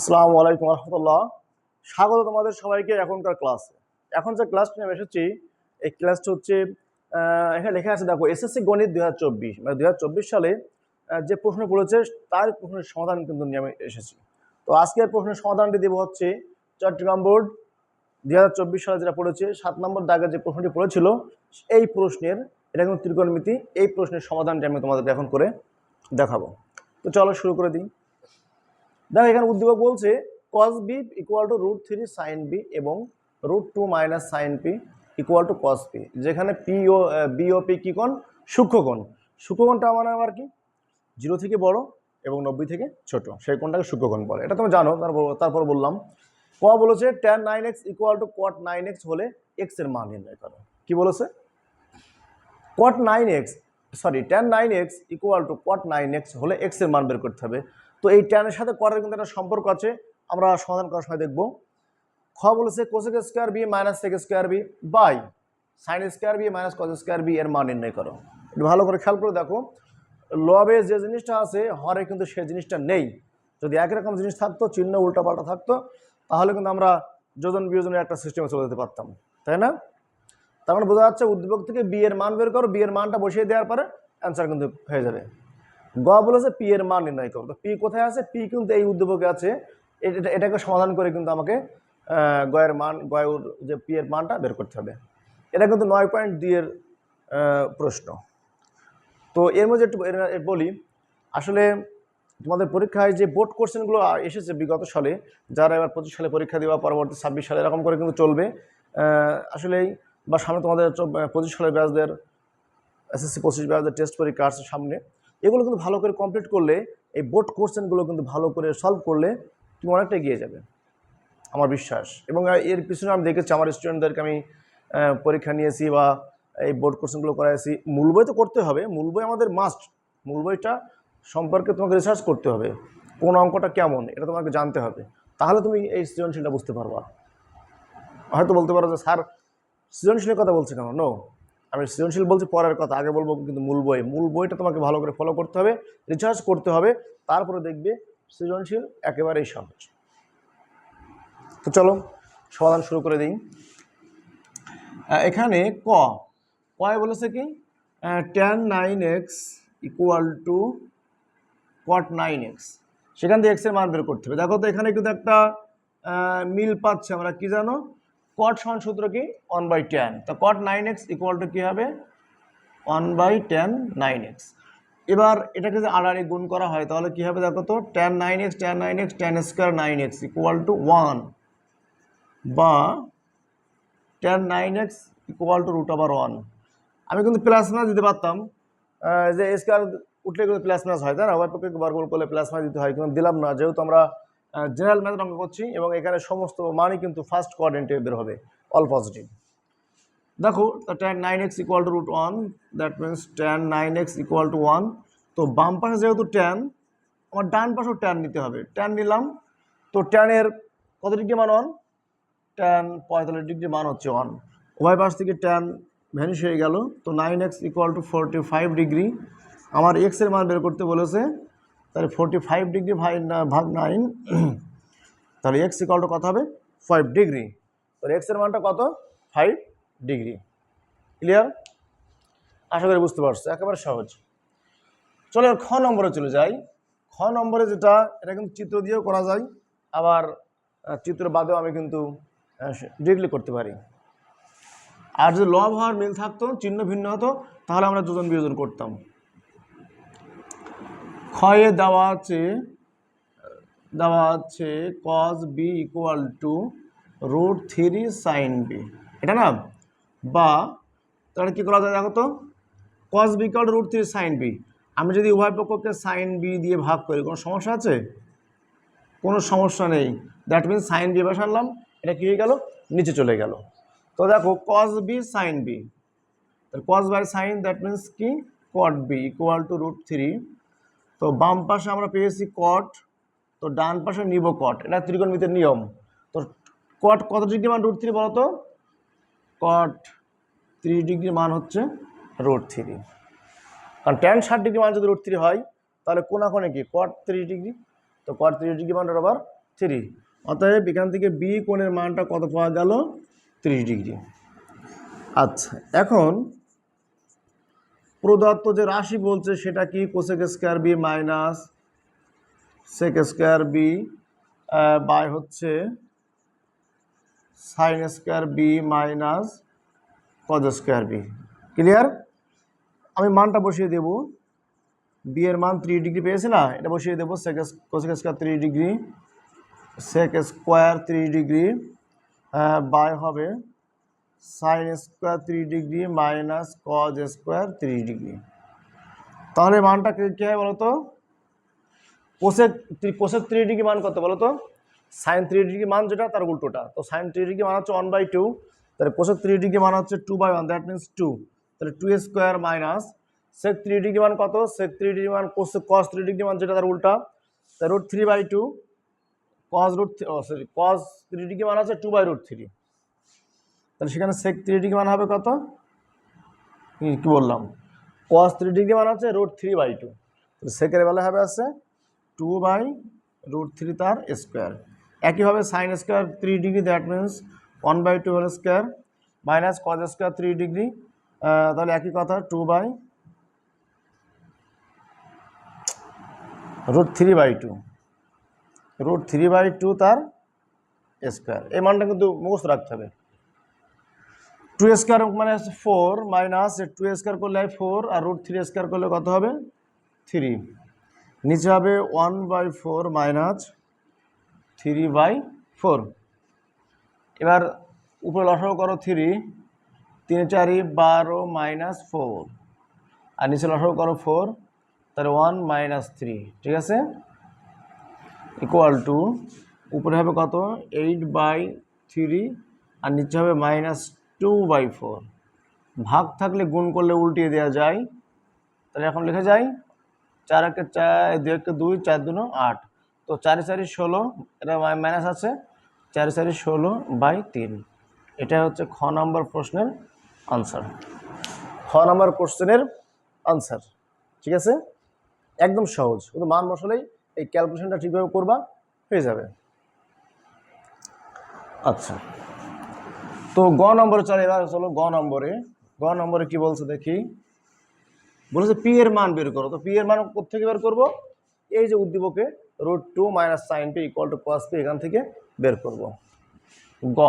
আসসালামু আলাইকুম রহমতুল্লাহ। স্বাগত তোমাদের সবাইকে এখনকার ক্লাসে এখন যে ক্লাসটা নিয়ে এসেছি, এই ক্লাসটা হচ্ছে এখানে লেখা আছে, দেখো, এসএসসি গণিত দুই হাজার চব্বিশ। মানে দুই হাজার চব্বিশ সালে যে প্রশ্ন পড়েছে, তার প্রশ্নের সমাধান কিন্তু নিয়ে আমি এসেছি। তো আজকের প্রশ্নের সমাধানটি দেবো হচ্ছে চট্টগ্রাম বোর্ড দুই হাজার চব্বিশ সালে যেটা পড়েছে, সাত নম্বর দাগের যে প্রশ্নটি পড়েছিল, এই প্রশ্নের, এটা কিন্তু ত্রিকোণমিতি, এই প্রশ্নের সমাধানটি আমি তোমাদেরকে এখন করে দেখাবো। তো চলো শুরু করে দিই। দেখো, এখানে উদ্দীপক বলছে cos B equal to root three sine B এবং root two minus sine P equal to cos P যেখানে পি ও বি ও পি কী কোণ? সূক্ষ্মকোণ সূক্ষ্মকোণটা মানে আবার কি? জিরো থেকে বড় এবং নব্বই থেকে ছোট, সেই কোণটাকে সূক্ষ্মকোণ বলে। এটা তুমি জানো, তারপর তারপর বললাম। ক বলেছে tan nine x equal to cot nine x হলে এক্সের মান নির্ণয় করো। কি বলেছে? Cot nine x sorry tan nine x equal to cot nine x হলে এক্সের মান বের করতে হবে। তো এই টেনের সাথে কটের কিন্তু একটা সম্পর্ক আছে, আমরা সমাধান করার সময় দেখব। খ বলেছে cosec square B minus sec square B by sine square B minus cos square B এর মান নির্ণয় করো। একটু ভালো করে খেয়াল করে দেখো, লবে যে জিনিসটা আছে, হরে কিন্তু সে জিনিসটা নেই। যদি একই রকম জিনিস থাকতো, চিহ্ন উল্টাপাল্টা থাকতো, তাহলে কিন্তু আমরা যোজন বিয়োজনের একটা সিস্টেমে চলে যেতে পারতাম, তাই না? তার মানে বোঝা যাচ্ছে উদ্দীপক থেকে বি এর মান বের করো বি এর মানটা বসিয়ে দেওয়ার পরে অ্যান্সার কিন্তু হয়ে যাবে। গ বলেছে পি এর মান নির্ণয় করো। তো পি কোথায় আছে? পি কিন্তু এই উদ্দীপকে আছে। এটা এটাকে সমাধান করে কিন্তু আমাকে গয়ের মান, গয়ের যে পি এর মানটা বের করতে হবে। এটা কিন্তু নয় পয়েন্ট দুই এর প্রশ্ন। তো এর মধ্যে একটু বলি, আসলে তোমাদের পরীক্ষায় যে বোর্ড কোশ্চেনগুলো এসেছে বিগত সালে, যারা এবার পঁচিশ সালে পরীক্ষা দেওয়া, পরবর্তী ছাব্বিশ সালে এরকম করে কিন্তু চলবে আসলেই বা সামনে তোমাদের পঁচিশ সালের ব্যাচদের এসএসসি পঁচিশ ব্যাচদের টেস্ট পরীক্ষা আসছে সামনে। এগুলো কিন্তু ভালো করে কমপ্লিট করলে, এই বোর্ড কোশ্চেনগুলো কিন্তু ভালো করে সলভ করলে তুমি অনেকটা এগিয়ে যাবে। আমার বিশ্বাস। এবং এর পিছনে আমি দেখেছি আমার স্টুডেন্টদেরকে আমি পরীক্ষা নিয়েছি বা এই বোর্ড কোশ্চেনগুলো করাইছি। মূল বই তো করতে হবে। মূল বই আমাদের মাস্ট মূল বইটা সম্পর্কে তোমাকে রিসার্চ করতে হবে। কোন অঙ্কটা কেমন? এটা তোমাকে জানতে হবে। তাহলে তুমি এই সৃজনশীলটা বুঝতে পারবা। হয়তো বলতে পারো যে, স্যার, সৃজনশীলের কথা বলছে কেন? নো আমি সৃজনশীল বলছি পরের কথা, আগে বলব কিন্তু মূল বই। মূল বইটা তোমাকে ভালো করে ফলো করতে হবে রিসার্চ করতে হবে, তারপরে দেখবে সৃজনশীল একেবারেই সহজ। তো চলো, সমাধান শুরু করে দিই। এখানে ক। কয় বলেছে কি? Tan nine x equal to cot nine x সেখান থেকে এক্সের মান বের করতে হবে। দেখো তো এখানে কিন্তু একটা মিল পাচ্ছে আমরা, কি জানো? কট সমান সূত্র কি? ওয়ান বাই টেন তো cot nine x equal to কী হবে? One by tan nine x এবার এটাকে যদি আড়াআড়ি গুণ করা হয়, তাহলে কী হবে দেখো তো? Tan nine x tan nine x tan square nine x equal to one বা tan nine x equal to root over one আমি কিন্তু প্লাস মাস দিতে পারতাম। যে স্কোয়ার উঠলে কিন্তু প্লাস মাস হয়, তাই না? উভয় পক্ষে বর্গমূল করলে প্লাস মাস দিতে হয়, কিন্তু দিলাম না। যেহেতু আমরা জেনারেল ম্যাথ অঙ্ক করছি এবং এখানে সমস্ত মানই কিন্তু ফার্স্ট কোয়াড্রেন্টে বের হবে অল পজিটিভ দেখো tan nine x equal to root one that means tan nine x equal to one তো বাম পাশে যেহেতু ট্যান আমার ডান পাশেও ট্যান নিতে হবে। ট্যান নিলাম, তো ট্যানের কত ডিগ্রি মান ওয়ান ট্যান পঁয়তাল্লিশ ডিগ্রি মান হচ্ছে ওয়ান উভয় পাশ থেকে ট্যান ভ্যানিশ হয়ে গেল, তো nine x equal to forty five degree. আমার এক্সের মান বের করতে বলেছে তাহলে ফোরটি ফাইভ ডিগ্রি ভাগ নাইন তাহলে এক্স ইকুয়াল টু কত হবে? ফাইভ ডিগ্রি তাহলে এক্সের মানটা কত? ফাইভ ডিগ্রি ক্লিয়ার আশা করি বুঝতে পারছ, একেবারে সহজ। চলে খ নম্বরে চলে যাই। খ নম্বরে যেটা, এটা কিন্তু চিত্র দিয়েও করা যায়। আবার চিত্র বাদেও আমি কিন্তু ডিরেক্টলি করতে পারি। আর যদি লব হওয়ার মিল থাকতো, চিহ্ন ভিন্ন হতো, তাহলে আমরা যোজন বিয়োজন করতাম। ক্ষয়ে দেওয়া আছে দেওয়া আছে cos B equal to root three sine B এটা না? বা তাহলে কী করা যায় দেখো তো? Cos B equal root three sine B আমি যদি উভয় পক্ষকে সাইন বি দিয়ে ভাগ করি, কোনো সমস্যা আছে? কোনো সমস্যা নেই। দ্যাট মিনস সাইন বি বসালাম এটা কী হয়ে গেল? নিচে চলে গেল। তো দেখো কস বি সাইন বি তাহলে cos by sine that means কি? Cot B equal to root three তো বাম পাশে আমরা পেয়েছি কট তো ডান পাশে নিব কট এটা ত্রিকোণমিতির নিয়ম। তো কট কত ডিগ্রি মান রুট থ্রি বলো তো কট থ্রি ডিগ্রি মান হচ্ছে রুট থ্রি কারণ ট্যান ষাট ডিগ্রি মান যদি রুট থ্রি হয়, তাহলে কোনা কোণে কি? Cot three degree. তো কট থ্রি ডিগ্রি মান আবার থ্রি অতএব এখান থেকে বি কোণের মানটা কত পাওয়া গেল? ত্রিশ ডিগ্রি। আচ্ছা এখন প্রদত্ত যে রাশি বলছে, সেটা কি? Cosec square B minus sec square B by হচ্ছে sine square B minus cos square B clear আমি মানটা বসিয়ে দেব। বি এর মান থ্রি ডিগ্রি পেয়েছে না? এটা বসিয়ে দেবো sec cosec square three degree sec square three degree by হবে sine square three degree minus cos square three degree তাহলে মানটা কি হয় বলো তো কোসেক কোসেক থ্রি ডিগ্রি মান কত বলো তো সাইন থ্রি ডিগ্রি মান যেটা, তার উল্টোটা। তো সাইন থ্রি ডিগ্রি মান হচ্ছে ওয়ান বাই টু তাহলে কোসেক থ্রি ডিগ্রি মান হচ্ছে two by one that means two তাহলে two square minus sec three degree মান কত? সেক থ্রি ডিগ্রি মান কোসেক কস থ্রি ডিগ্রি মান যেটা, তার উল্টা। তাই root three by two cos root sorry cos three degree মান আছে টু বাই রুট থ্রি তাহলে সেখানে সেক থ্রি ডিগ্রি মান হবে কত? কি বললাম? কস থ্রি ডিগ্রি মান হচ্ছে রুট থ্রি বাই টু সেকের বেলা হবে আছে টু বাই রুট থ্রি তার স্কোয়ার একইভাবে sine square three degree that means one by two whole square minus cos square three degree তাহলে একই কথা two by root three by two root three by two তার square এই মানটা কিন্তু মুখস্থ রাখতে হবে। টু স্কোয়ার মানে ফোর মাইনাস টু স্কোয়ার করলে ফোর আর রুট থ্রি স্কোয়ার করলে কত হবে? থ্রি। নিচে হবে one by four minus three by four. এবার উপরে লসাগু করো থ্রি। তিন চারি বারো মাইনাস ফোর। আর নিচে লসাগু করো ফোর, তাহলে ওয়ান মাইনাস থ্রি, ঠিক আছে? Equal to. উপরে হবে কত? Eight by three. আর নিচে হবে মাইনাস টু বাই ফোর ভাগ থাকলে গুণ করলে উল্টিয়ে দেওয়া যায়। তাহলে এখন লিখে যায় চার একে চার, দুই একে দুই, চার দুনো আট। তো চারি চারি ষোলো, এটা মাইনাস আছে। চারি চারি ষোলো বাই তিন। এটা হচ্ছে খ নম্বর প্রশ্নের আনসার খ নম্বর কোশ্চেনের আনসার ঠিক আছে? একদম সহজ। কিন্তু মান বসালেই এই ক্যালকুলেশনটা ঠিকভাবে করবা, হয়ে যাবে। আচ্ছা। তো গ নম্বরে, চলে এবার চলো গ নম্বরে। গ নম্বরে কি বলছে দেখি? বলেছে পি এর মান বের করো। তো পি এর মান কোথেকে বের করব? এই যে উদ্দীপকে root two minus sine P equal to cos P এখান থেকে বের করব। গ।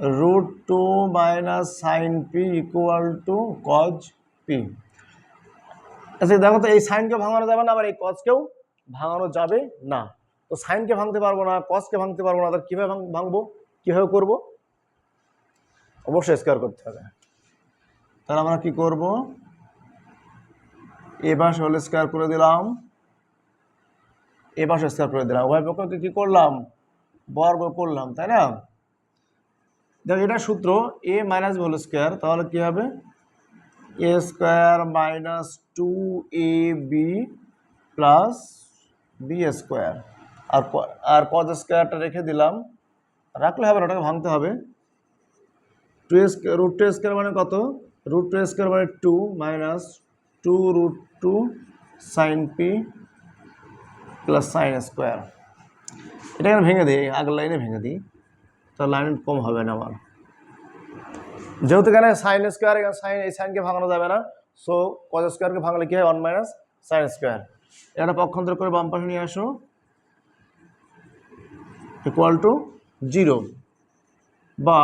Root two minus sine P equal to cos P আচ্ছা দেখো তো, এই সাইনকে ভাঙানো যাবে না, আবার এই কজকেও ভাঙানো যাবে না। তো সাইনকে ভাঙতে পারব না কজকে ভাঙতে পারব না, তাহলে কীভাবে ভাঙ- ভাঙবো? কীভাবে করব? অবশ্যই স্কোয়ার করতে হবে। তাহলে আমরা কি করব? এ পাশে হলে স্কোয়ার করে দিলাম। এ পাশে স্কোয়ার করে দিলাম। উভয় পক্ষকে কি করলাম? বর্গ করলাম, তাই না? দেখো, এটা সূত্র এ মাইনাস হোল স্কোয়ার তাহলে কি হবে? A square minus two A B plus B square আর আর কজ স্কোয়ারটা রেখে দিলাম। রাখলে হবে না, ওটাকে ভাঙতে হবে। Two square root two square মানে কত? রুট টু স্কোয়ার মানে two minus two root two sine P plus sine square এটা এখানে ভেঙে দিই, আগের লাইনে ভেঙে দিই। তো লাইন কম হবে না আমার। যেহেতু এখানে সাইন স্কোয়ার এখানে সাইন এই সাইনকে ভাঙানো যাবে না। সো কজ স্কোয়ারকে ভাঙলে কি হয়? ওয়ান মাইনাস সাইন স্কোয়ার এটা পক্ষান্তর করে বাম পাশে নিয়ে আসো। Equal to zero. বা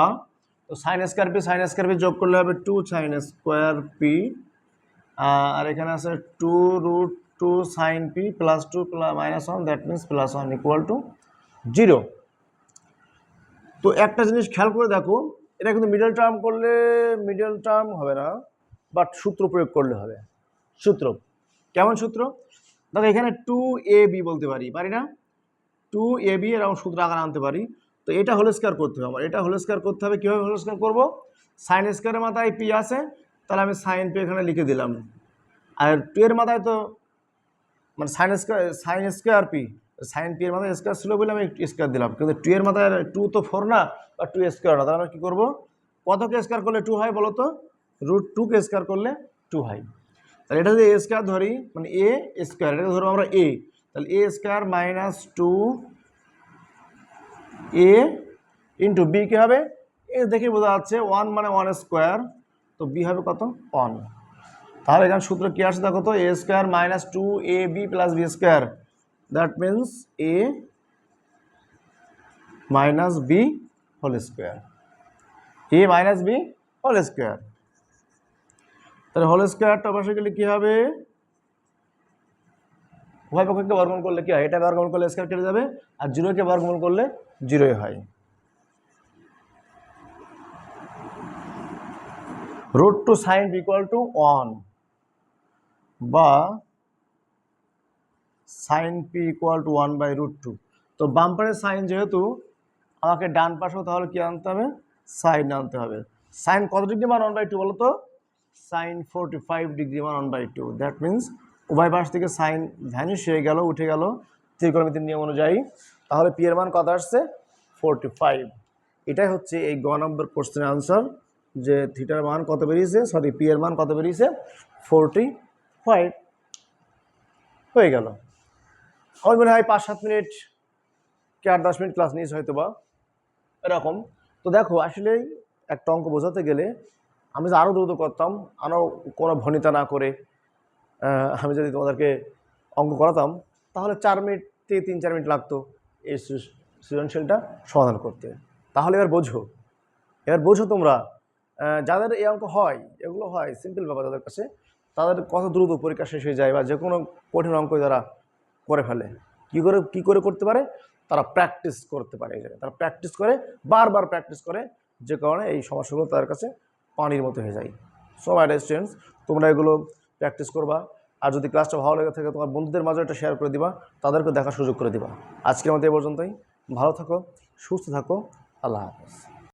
তো sine square P sine square P যোগ করলে হবে টু সাইন স্কোয়ার পি আর এখানে আছে two root two sine P plus two minus one that means plus one equal to zero তো একটা জিনিস খেয়াল করে দেখো, এটা কিন্তু মিডল টার্ম করলে মিডল টার্ম হবে না বাট সূত্র প্রয়োগ করলে হবে। সূত্র। কেমন সূত্র? দেখো এখানে টু এ বি বলতে পারি পারি না? টু এ বি এরকম সূত্র আকার আনতে পারি। তো এটা হোল স্কোয়ার করতে হবে আমার। এটা হোল স্কোয়ার করতে হবে, কীভাবে হোল স্কোয়ার করব? সাইন স্কোয়ারের মাথায় পি আছে, তাহলে আমি সাইন পি এখানে লিখে দিলাম। আর টু এর মাথায় তো মানে sine square sine square P sine P এর মাথায় স্কোয়ার ছিল বলে আমি স্কোয়ার দিলাম। কিন্তু টু এর মাথায় টু তো ফোর না, বা টু স্কোয়ার না, তাহলে আমরা কী করব? কতকে স্কোয়ার করলে টু হয় বলো তো রুট টুকে স্কোয়ার করলে টু হয়। তাহলে এটা যদি এ স্কোয়ার ধরি মানে এ স্কোয়ার এটা ধরবো আমরা এ তাহলে A square minus two A into B কী হবে? এ দেখে বোঝা যাচ্ছে ওয়ান মানে ওয়ান স্কোয়ার তো বি হবে কত? ওয়ান তাহলে এখানে সূত্র কী আসছে দেখো তো? A square minus two A B plus B square that means A minus B whole square A minus B whole square তাহলে হোল স্কোয়ারটা বসে গেলে কী হবে? উভয় পক্ষকে বর্গমূল করলে কি হয়? এটা বর্গমূল করলে স্কোয়ার কেটে যাবে, আর জিরোকে বর্গমূল করলে জিরোই হয়। Root two sine equal to one বা sine P equal to one by root two তো বাম্পারের সাইন যেহেতু, আমাকে ডান পাশেও তাহলে কি আনতে হবে? সাইন আনতে হবে। সাইন কত ডিগ্রি মান? ওয়ান বাই টু বলো তো সাইন ফোরটি ফাইভ ডিগ্রি মান one by two that means উভয় পাশ থেকে সাইন ভ্যানিশ হয়ে গেল, উঠে গেল। ত্রিকোণমিতির নিয়ম অনুযায়ী। তাহলে পি এর মান কত আসছে? ফোরটি ফাইভ এটাই হচ্ছে এই গ নম্বর কোশ্চেনের আনসার যে থিটার মান কত বেরিয়েছে? সরি পি এর মান কত বেরিয়েছে? ফোরটি ফাইভ হয়ে গেল। আমার মনে হয় পাঁচ, সাত মিনিট কি আট, দশ মিনিট ক্লাস নিয়েছে হয়তো বা এরকম। তো দেখো আসলেই একটা অঙ্ক বোঝাতে গেলে আমি যে আরও দ্রুত করতাম আরও কোনো ভনিতা না করে আমি যদি তোমাদেরকে অঙ্ক করাতাম, তাহলে চার মিনিট থেকে তিন, চার মিনিট লাগতো। এই সৃজনশীলটা সমাধান করতে। তাহলে এবার বোঝো। এবার বোঝো তোমরা যাদের এই অঙ্ক হয়, এগুলো হয় সিম্পল ব্যাপার যাদের কাছে, তাদের কত দ্রুত পরীক্ষা শেষ হয়ে যায় বা যে কোনো কঠিন অঙ্ক তারা করে ফেলে। কী করে কী করে করতে পারে? তারা প্র্যাকটিস করতে পারে এই তারা প্র্যাকটিস করে, বারবার প্র্যাকটিস করে, যে কারণে এই সমস্যাগুলো তাদের কাছে পানির মতো হয়ে যায়। সো মাই স্টুডেন্টস তোমরা এগুলো প্র্যাকটিস করবা। আর যদি ক্লাসটা ভালো লেগে থাকে, তোমার বন্ধুদের মাঝে এটা শেয়ার করে দিবা তাদেরকে দেখার সুযোগ করে দিবা। আজকের মতো এ পর্যন্তই। ভালো থাকো, সুস্থ থাকো। আল্লাহ হাফেজ।